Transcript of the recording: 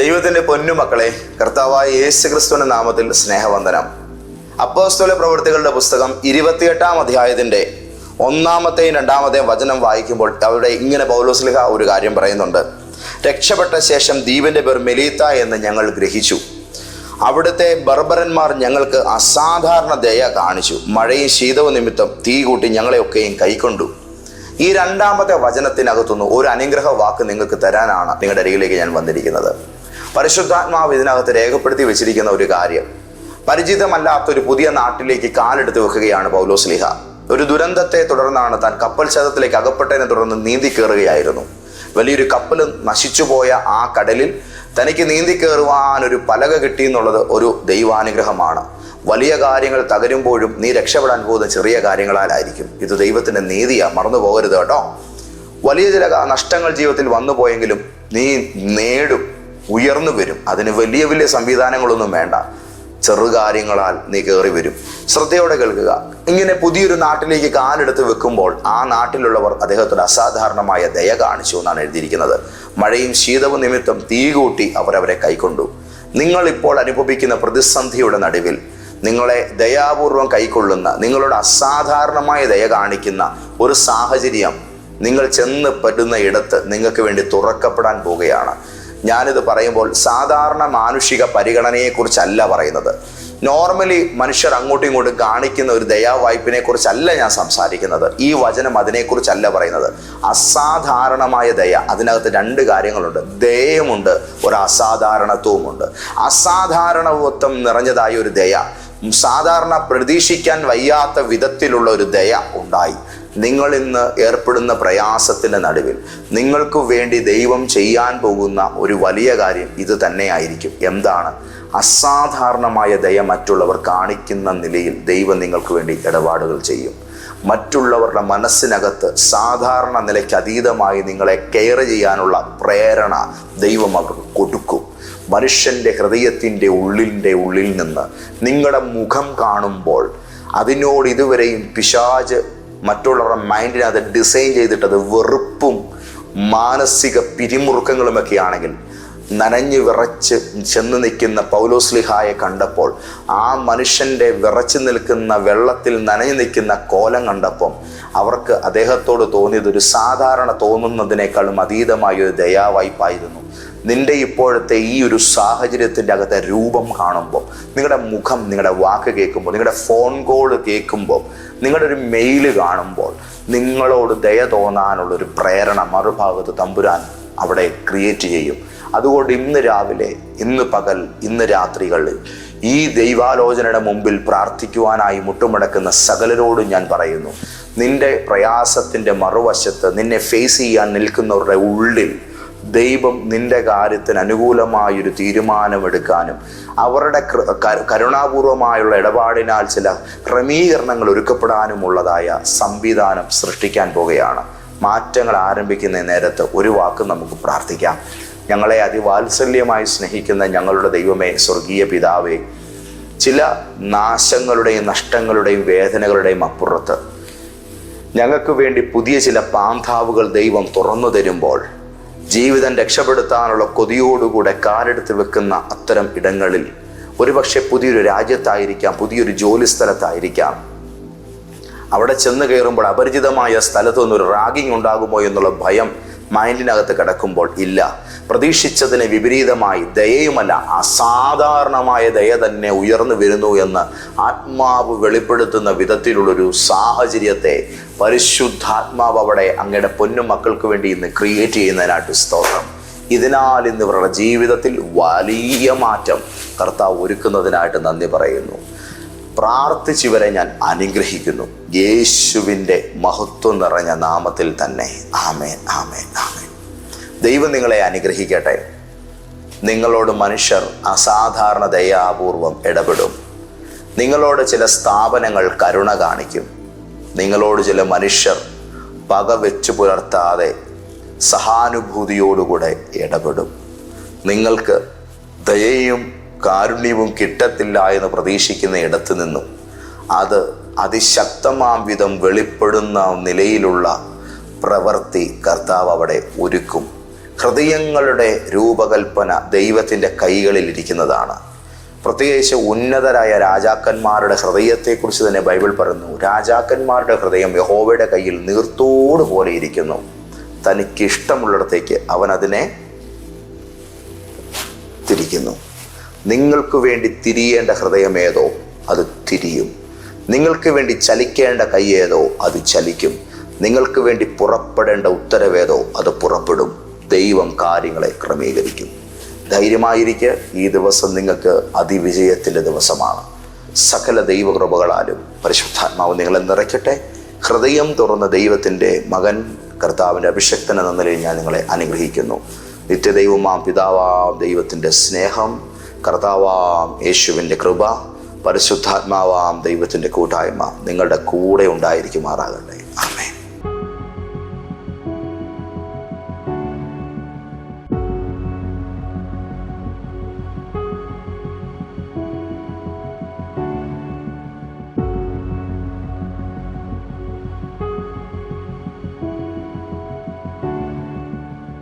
ദൈവത്തിന്റെ പൊന്നുമക്കളെ കർത്താവായ യേശു ക്രിസ്തുവിന്റെ നാമത്തിൽ സ്നേഹവന്ദനം. അപ്പോസ്തല പ്രവൃത്തികളുടെ പുസ്തകം ഇരുപത്തിയെട്ടാം അധ്യായത്തിന്റെ ഒന്നാമത്തെയും രണ്ടാമത്തെയും വചനം വായിക്കുമ്പോൾ അവിടെ ഇങ്ങനെ പൗലോസ്ലിഹ ഒരു കാര്യം പറയുന്നുണ്ട്. രക്ഷപ്പെട്ട ശേഷം ദ്വീപിന്റെ പേർ മെലീത്ത എന്ന് ഞങ്ങൾ ഗ്രഹിച്ചു. അവിടുത്തെ ബർബരന്മാർ ഞങ്ങൾക്ക് അസാധാരണ ദയ കാണിച്ചു. മഴയും ശീതവും നിമിത്തം തീ കൂട്ടി ഞങ്ങളെയൊക്കെയും കൈക്കൊണ്ടു. ഈ രണ്ടാമത്തെ വചനത്തിനകത്തുനിന്ന് ഒരു അനുഗ്രഹ വാക്ക് നിങ്ങൾക്ക് തരാനാണ് നിങ്ങളുടെ അരികിലേക്ക് ഞാൻ വന്നിരിക്കുന്നത്. പരിശുദ്ധാത്മാവ് ഇതിനകത്ത് രേഖപ്പെടുത്തി വെച്ചിരിക്കുന്ന ഒരു കാര്യം. പരിചിതമല്ലാത്ത ഒരു പുതിയ നാട്ടിലേക്ക് കാലെടുത്ത് വെക്കുകയാണ് പൗലോസ്ലിഹ ഒരു ദുരന്തത്തെ തുടർന്നാണ് താൻ കപ്പൽ ശതത്തിലേക്ക് അകപ്പെട്ടതിനെ തുടർന്ന് നീന്തി കയറുകയായിരുന്നു വലിയൊരു കപ്പൽ നശിച്ചുപോയ ആ കടലിൽ തനിക്ക് നീന്തി കയറുവാൻ ഒരു പലക കിട്ടി എന്നുള്ളത് ഒരു ദൈവാനുഗ്രഹമാണ്. വലിയ കാര്യങ്ങൾ തകരുമ്പോഴും നീ രക്ഷപ്പെടാൻ പോകുന്ന ചെറിയ കാര്യങ്ങളാലായിരിക്കും. ഇത് ദൈവത്തിന്റെ നീതിയാ മറന്നു പോകരുത് കേട്ടോ. വലിയ ചില നഷ്ടങ്ങൾ ജീവിതത്തിൽ വന്നു പോയെങ്കിലും നീ നേടും. ഉയർന്നു വരും. അതിന് വലിയ വലിയ സംവിധാനങ്ങളൊന്നും വേണ്ട. ചെറുകാര്യങ്ങളാൽ നീ കയറി വരും. ശ്രദ്ധയോടെ കേൾക്കുക. ഇങ്ങനെ പുതിയൊരു നാട്ടിലേക്ക് കാലെടുത്ത് വെക്കുമ്പോൾ ആ നാട്ടിലുള്ളവർ അദ്ദേഹത്തിന് അസാധാരണമായ ദയ കാണിച്ചു എന്നാണ് എഴുതിയിരിക്കുന്നത്. മഴയും ശീതവും നിമിത്തം തീ കൂട്ടി അവരവരെ കൈക്കൊണ്ടു. നിങ്ങൾ ഇപ്പോൾ അനുഭവിക്കുന്ന പ്രതിസന്ധിയുടെ നടുവിൽ നിങ്ങളെ ദയാപൂർവം കൈക്കൊള്ളുന്ന നിങ്ങളുടെ അസാധാരണമായ ദയ കാണിക്കുന്ന ഒരു സാഹചര്യം നിങ്ങൾ ചെന്ന് പെടുന്ന ഇടത്ത് നിങ്ങൾക്ക് വേണ്ടി തുറക്കപ്പെടാൻ പോവുകയാണ്. ഞാനിത് പറയുമ്പോൾ സാധാരണ മാനുഷിക പരിഗണനയെക്കുറിച്ചല്ല പറയുന്നത്. നോർമലി മനുഷ്യർ അങ്ങോട്ടും ഇങ്ങോട്ടും കാണിക്കുന്ന ഒരു ദയാവായ്പിനെ കുറിച്ചല്ല ഞാൻ സംസാരിക്കുന്നത്. ഈ വചനം അതിനെക്കുറിച്ചല്ല പറയുന്നത്. അസാധാരണമായ ദയ. അതിനകത്ത് രണ്ട് കാര്യങ്ങളുണ്ട്. ദയയുമുണ്ട് ഒരു അസാധാരണത്വവുമുണ്ട്. അസാധാരണത്വം നിറഞ്ഞതായ ഒരു ദയ. സാധാരണ പ്രതീക്ഷിക്കാൻ വയ്യാത്ത വിധത്തിലുള്ള ഒരു ദയ ഉണ്ടായി. നിങ്ങൾ ഇന്ന് ഏർപ്പെടുന്ന പ്രയാസത്തിന്റെ നടുവിൽ നിങ്ങൾക്ക് വേണ്ടി ദൈവം ചെയ്യാൻ പോകുന്ന ഒരു വലിയ കാര്യം ഇത് തന്നെയായിരിക്കും. എന്താണ്? അസാധാരണമായ ദയ മറ്റുള്ളവർ കാണിക്കുന്ന നിലയിൽ ദൈവം നിങ്ങൾക്ക് വേണ്ടി ഇടപാടുകൾ ചെയ്യും. മറ്റുള്ളവരുടെ മനസ്സിനകത്ത് സാധാരണ നിലയ്ക്ക് അതീതമായി നിങ്ങളെ കെയർ ചെയ്യാനുള്ള പ്രേരണ ദൈവം അവർക്ക് കൊടുക്കും. മനുഷ്യന്റെ ഹൃദയത്തിന്റെ ഉള്ളിന്റെ ഉള്ളിൽ നിന്ന് നിങ്ങളുടെ മുഖം കാണുമ്പോൾ അതിനോട് ഇതുവരെയും പിശാജ് മറ്റുള്ളവരുടെ മൈൻഡിനകത്ത് ഡിസൈൻ ചെയ്തിട്ടത് വെറുപ്പും മാനസിക പിരിമുറുക്കങ്ങളുമൊക്കെ ആണെങ്കിൽ നനഞ്ഞു വിറച്ച് ചെന്ന് നിൽക്കുന്ന പൗലോസ്ലിഹായെ കണ്ടപ്പോൾ ആ മനുഷ്യന്റെ വിറച്ച് നിൽക്കുന്ന വെള്ളത്തിൽ നനഞ്ഞു നിൽക്കുന്ന കോലം കണ്ടപ്പം അവർക്ക് അദ്ദേഹത്തോട് തോന്നിയത് ഒരു സാധാരണ തോന്നുന്നതിനേക്കാളും അതീതമായ ഒരു ദയാവായ്പായിരുന്നു. നിന്റെ ഇപ്പോഴത്തെ ഈ ഒരു സാഹചര്യത്തിന്റെ അകത്തെ രൂപം കാണുമ്പോൾ നിങ്ങളുടെ മുഖം നിങ്ങളുടെ വാക്ക് കേൾക്കുമ്പോൾ നിങ്ങളുടെ ഫോൺ കോൾ കേൾക്കുമ്പോൾ നിങ്ങളുടെ ഒരു മെയിൽ കാണുമ്പോൾ നിങ്ങളോട് ദയ തോന്നാനുള്ളൊരു പ്രേരണ മറുഭാഗത്ത് തമ്പുരാൻ അവിടെ ക്രിയേറ്റ് ചെയ്യും. അതുകൊണ്ട് ഇന്ന് രാവിലെ ഇന്ന് പകൽ ഇന്ന് രാത്രികളിൽ ഈ ദൈവാലോചനയുടെ മുമ്പിൽ പ്രാർത്ഥിക്കുവാനായി മുട്ടുമടക്കുന്ന സകലരോടും ഞാൻ പറയുന്നു നിന്റെ പ്രയാസത്തിന്റെ മറുവശത്ത് നിന്നെ ഫേസ് ചെയ്യാൻ നിൽക്കുന്നവരുടെ ഉള്ളിൽ ദൈവം നിന്റെ കാര്യത്തിന് അനുകൂലമായൊരു തീരുമാനമെടുക്കാനും അവരുടെ കരുണാപൂർവമായുള്ള ഇടപാടിനാൽ ചില ക്രമീകരണങ്ങൾ ഒരുക്കപ്പെടാനുമുള്ളതായ സംവിധാനം സൃഷ്ടിക്കാൻ പോകുകയാണ്. മാറ്റങ്ങൾ ആരംഭിക്കുന്ന നേരത്ത് ഒരു വാക്ക് നമുക്ക് പ്രാർത്ഥിക്കാം. ഞങ്ങളെ അതിവാത്സല്യമായി സ്നേഹിക്കുന്ന ഞങ്ങളുടെ ദൈവമേ സ്വർഗീയ പിതാവേ ചില നാശങ്ങളുടെയും നഷ്ടങ്ങളുടെയും വേദനകളുടെയും അപ്പുറത്ത് ഞങ്ങൾക്ക് വേണ്ടി പുതിയ ചില പാന്താവുകൾ ദൈവം തുറന്നു തരുമ്പോൾ ജീവിതം രക്ഷപ്പെടുത്താനുള്ള കൊതിയോടുകൂടെ കാലെടുത്ത് വെക്കുന്ന അത്തരം ഇടങ്ങളിൽ ഒരുപക്ഷെ പുതിയൊരു രാജ്യത്തായിരിക്കാം പുതിയൊരു ജോലി സ്ഥലത്തായിരിക്കാം. അവിടെ ചെന്ന് കയറുമ്പോൾ അപരിചിതമായ സ്ഥലത്ത് നിന്നൊരു റാഗിങ് ഉണ്ടാകുമോ എന്നുള്ള ഭയം മൈൻഡിനകത്ത് കിടക്കുമ്പോൾ ഇല്ല. പ്രതീക്ഷിച്ചതിന് വിപരീതമായി ദയയുമല്ല. അസാധാരണമായ ദയ തന്നെ ഉയർന്നു വരുന്നു എന്ന് ആത്മാവ് വെളിപ്പെടുത്തുന്ന വിധത്തിലുള്ളൊരു സാഹചര്യത്തെ പരിശുദ്ധാത്മാവ് അവിടെ അങ്ങയുടെ പൊന്നു മക്കൾക്ക് വേണ്ടി ഇന്ന് ക്രിയേറ്റ് ചെയ്യുന്നതിനായിട്ട് സ്തോത്രം. ഇതിനാൽ ഇന്ന് ഇവരുടെ ജീവിതത്തിൽ വലിയ മാറ്റം കർത്താവ് ഒരുക്കുന്നതിനായിട്ട് നന്ദി പറയുന്നു. പ്രാർത്ഥിച്ചിവരെ ഞാൻ അനുഗ്രഹിക്കുന്നു. യേശുവിന്റെ മഹത്വം നിറഞ്ഞ നാമത്തിൽ തന്നെ. ആമേൻ ആമേൻ ആമേൻ. ദൈവം നിങ്ങളെ അനുഗ്രഹിക്കട്ടെ. നിങ്ങളോട് മനുഷ്യർ അസാധാരണ ദയാപൂർവം ഇടപെടും. നിങ്ങളോട് ചില സ്ഥാപനങ്ങൾ കരുണ കാണിക്കും. നിങ്ങളോട് ചില മനുഷ്യർ പക വെച്ചു പുലർത്താതെ സഹാനുഭൂതിയോടുകൂടെ ഇടപെടും. നിങ്ങൾക്ക് ദയയും കാരുണ്യവും കിട്ടത്തില്ല എന്ന് പ്രതീക്ഷിക്കുന്ന ഇടത്തു നിന്നും അത് അതിശക്തമാം വിധം വെളിപ്പെടുന്ന നിലയിലുള്ള പ്രവൃത്തി കർത്താവ് അവിടെ ഒരുക്കും. ഹൃദയങ്ങളുടെ രൂപകൽപ്പന ദൈവത്തിന്റെ കൈകളിൽ ഇരിക്കുന്നതാണ്. പ്രത്യേകിച്ച് ഉന്നതരായ രാജാക്കന്മാരുടെ ഹൃദയത്തെക്കുറിച്ച് തന്നെ ബൈബിൾ പറയുന്നു. രാജാക്കന്മാരുടെ ഹൃദയം യഹോവയുടെ കയ്യിൽ നീർത്തോട് പോലെ ഇരിക്കുന്നു. തനിക്കിഷ്ടമുള്ളിടത്തേക്ക് അവൻ അതിനെ തിരിക്കുന്നു. നിങ്ങൾക്ക് വേണ്ടി തിരിയേണ്ട ഹൃദയം ഏതോ അത് തിരിയും. നിങ്ങൾക്ക് വേണ്ടി ചലിക്കേണ്ട കൈ ഏതോ അത് ചലിക്കും. നിങ്ങൾക്ക് വേണ്ടി പുറപ്പെടേണ്ട ഉത്തരവേതോ അത് പുറപ്പെടും. ദൈവം കാര്യങ്ങളെ ക്രമീകരിക്കും. ധൈര്യമായിരിക്കെ ഈ ദിവസം നിങ്ങൾക്ക് അതിവിജയത്തിന്റെ ദിവസമാണ്. സകല ദൈവകൃപകളാലും പരിശുദ്ധാത്മാവ് നിങ്ങളെ നിറയ്ക്കട്ടെ. ഹൃദയം തുറന്ന ദൈവത്തിന്റെ മകൻ കർത്താവിന്റെ അഭിഷക്തൻ എന്ന നിലയിൽ ഞാൻ നിങ്ങളെ അനുഗ്രഹിക്കുന്നു. നിത്യദൈവമാം പിതാവാം ദൈവത്തിന്റെ സ്നേഹം കർത്താവാം യേശുവിന്റെ കൃപ പരിശുദ്ധാത്മാവാം ദൈവത്തിന്റെ കൂട്ടായ്മ നിങ്ങളുടെ കൂടെ ഉണ്ടായിരിക്കുമാറാകട്ടെ. ആമേൻ.